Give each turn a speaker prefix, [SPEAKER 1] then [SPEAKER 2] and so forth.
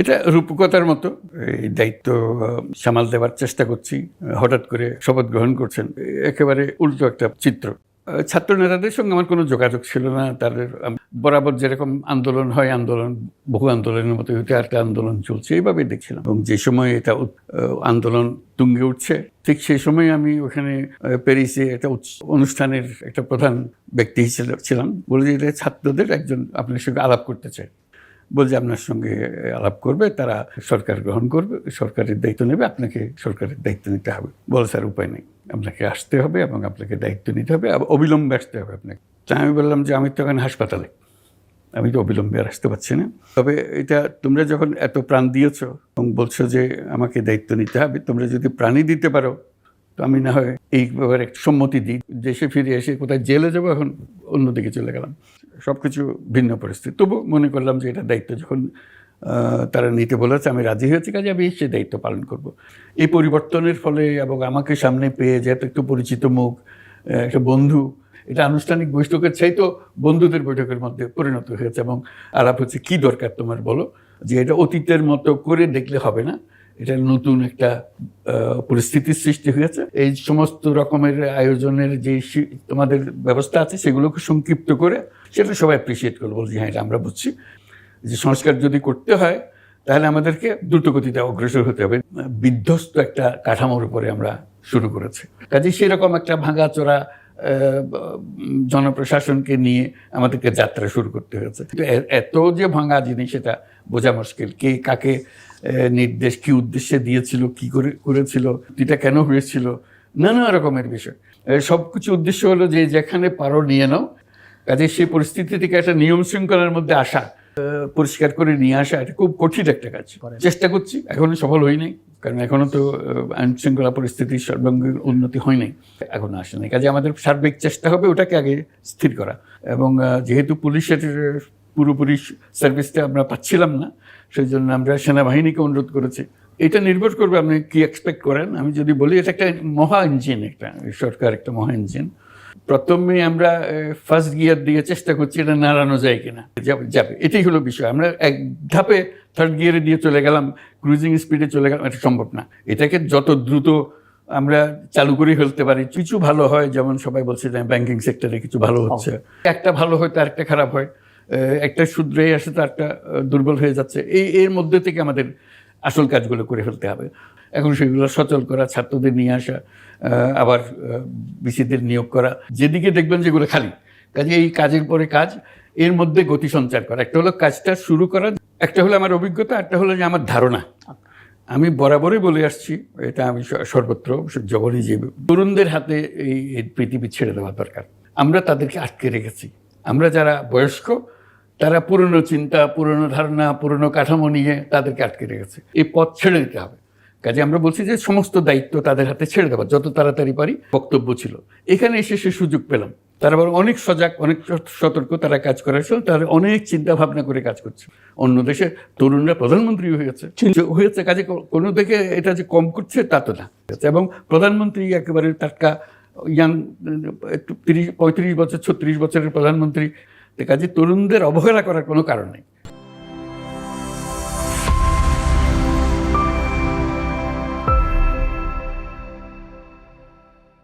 [SPEAKER 1] এটা রূপকথার মতো। এই দায়িত্ব সামাল দেওয়ার চেষ্টা করছি। হঠাৎ করে শপথ গ্রহণ করছেন। একেবারে উল্টো একটা চিত্র। ছাত্র নেতাদের সঙ্গে আমার কোনো যোগাযোগ ছিল না। তাদের বরাবর যেরকম আন্দোলন হয়, আন্দোলন, বহু আন্দোলনের মতো এটা একটা আন্দোলন চলছে। এইভাবেই দেখছিলাম। এবং যে সময় এটা আন্দোলন তুঙ্গে উঠছে, ঠিক সেই সময় আমি ওখানে প্যারিসে একটা অনুষ্ঠানের একটা প্রধান ব্যক্তি হিসেবে ছিলাম। বলে যে ছাত্রদের একজন আপনার সঙ্গে আলাপ করতে চায়। বলছে, আপনার সঙ্গে আলাপ করবে, তারা সরকার গ্রহণ করবে, সরকারের দায়িত্ব নেবে, আপনাকে সরকারের দায়িত্ব নিতে হবে। বলে, স্যার, উপায় নেই। আপনাকে আসতে হবে এবং আপনাকে দায়িত্ব নিতে হবে অবিলম্বে আসতে হবে আপনাকে। তা আমি বললাম যে, আমি তো এখন হাসপাতালে। আমি তো অবিলম্বে আর আসতে পারছি না। তবে এটা তোমরা যখন এত প্রাণ দিয়েছ এবং বলছো যে, আমাকে দায়িত্ব নিতে হবে, তোমরা যদি প্রাণই দিতে পারো তো আমি না হয় এই ব্যাপারে সম্মতি দিই। দেশে ফিরে এসে কোথায় জেলে যাব এখন অন্যদিকে চলে গেলাম। সব কিছু ভিন্ন পরিস্থিতি। তবু মনে করলাম যে এটা দায়িত্ব যখন তারা নিতে বলেছে, আমি রাজি হয়েছি কাজে, আমি সে দায়িত্ব পালন করব। এই পরিবর্তনের ফলে এবং আমাকে সামনে পেয়ে যেহেতু একটু পরিচিত মুখ একটা বন্ধু, এটা আনুষ্ঠানিক বৈঠকের চাইতো বন্ধুদের বৈঠকের মধ্যে পরিণত হয়েছে এবং আলাপ হচ্ছে, কি দরকার তোমার বলো? যে এটা অতীতের মতো করে দেখলে হবে না। এটা নতুন একটা পরিস্থিতির সৃষ্টি হয়েছে। এই সমস্ত রকমের আয়োজনের যে তোমাদের ব্যবস্থা আছে, সেগুলোকে সংক্ষিপ্ত করে সেটা সবাই অ্যাপ্রিসিয়েট করল। বলছি হ্যাঁ এটা আমরা বুঝছি। যে সংস্কার যদি করতে হয়, তাহলে আমাদেরকে দ্রুতগতিতে অগ্রসর হতে হবে। বিধ্বস্ত একটা কাঠামোর উপরে আমরা শুরু করেছি। কাজে সেরকম একটা ভাঙাচোরা জনপ্রশাসনকে নিয়ে আমাদেরকে যাত্রা শুরু করতে হয়েছে। এত যে ভাঙা জিনিস, সেটা বোঝা মুশকিল। কে কাকে নির্দেশ কি উদ্দেশ্যে দিয়েছিল কি করে করেছিল এটা কেন হয়েছিল নানা রকমের বিষয়। সব কিছু উদ্দেশ্য হলো যে যেখানে পারো নিয়ে নাও। কাজে সেই পরিস্থিতি থেকে একটা নিয়ম শৃঙ্খলার মধ্যে আসা পরিষ্কার করে নিয়ে আসা এটা খুব কঠিন একটা কাজ। চেষ্টা করছি এখনও সফল হই নাই কারণ এখনও তো আইন শৃঙ্খলা পরিস্থিতির সর্বাঙ্গীন উন্নতি হয় নাই এখনও আসে নাই। কাজে আমাদের সার্বিক চেষ্টা হবে ওটাকে আগে স্থির করা। এবং যেহেতু পুলিশের পুরোপুরি সার্ভিসটা আমরা পাচ্ছিলাম না। সেই জন্য আমরা সেনাবাহিনীকে অনুরোধ করেছি। এটা নির্ভর করবে আপনি কি এক্সপেক্ট করেন। আমি যদি বলি এটা একটা মহা ইঞ্জিন একটা সরকার একটা মহা ইঞ্জিন প্রথমে আমরা ফার্স্ট গিয়ার দিয়ে চেষ্টা করছি এটা নাড়ানো যায় কিনা। যাবে এটাই হলো বিষয়। আমরা এক ধাপে থার্ড গিয়ারে দিয়ে চলে গেলাম ক্রুজিং স্পিডে চলে গেলাম এটা সম্ভব না। এটাকে যত দ্রুত আমরা চালু করে ফেলতে পারি কিছু ভালো হয় যেমন সবাই বলছে যে ব্যাংকিং সেক্টরে কিছু ভালো হচ্ছে। একটা ভালো হয় তো আরেকটা খারাপ হয়। একটা শুধরে আসে তো একটা দুর্বল হয়ে যাচ্ছে। এই, এর মধ্যে থেকে আমাদের আসল কাজগুলো করে ফেলতে হবে। এখন সেগুলো সচল করা, ছাত্রদের নিয়ে আসা আবার বিসিদের নিয়োগ করা, যেদিকে দেখবেন যেগুলো খালি। কাজে এই কাজের পরে কাজ, এর মধ্যে গতি সঞ্চার করা। একটা হলো কাজটা শুরু করা একটা হলো আমার অভিজ্ঞতা, একটা হলো যে আমার ধারণা। আমি বরাবরই বলে আসছি, এটা আমি সর্বত্র জগনই যে তরুণদের হাতে এই পৃথিবী ছেড়ে দেওয়া দরকার। আমরা তাদেরকে আটকে রেখেছি। আমরা যারা বয়স্ক তারা পুরনো চিন্তা, পুরনো ধারণা, পুরনো কাঠামো নিয়ে তাদেরকে আটকে রেখেছে। এই পথ ছেড়ে দিতে হবে। কাজে আমরা বলছি যে সমস্ত দায়িত্ব তাদের হাতে ছেড়ে দেওয়া, যত তাড়াতাড়ি পারি বক্তব্য ছিল। এখানে এসে সে সুযোগ পেলাম। তারা বরং অনেক সজাগ, অনেক সতর্ক তারা কাজ করার সময় তারা অনেক চিন্তা ভাবনা করে কাজ করছে। অন্য দেশে তরুণরা প্রধানমন্ত্রী হয়েছে। হয়েছে কাজে কোনো দিকে এটা যে কম করছে তা তো না। এবং প্রধানমন্ত্রী একেবারে টাটকা, ইয়াং, একটু তিরিশ, পঁয়ত্রিশ বছর, ছত্রিশ বছরের প্রধানমন্ত্রী কাজে তরুণদের অবহেলা করার কোনো কারণ নেই।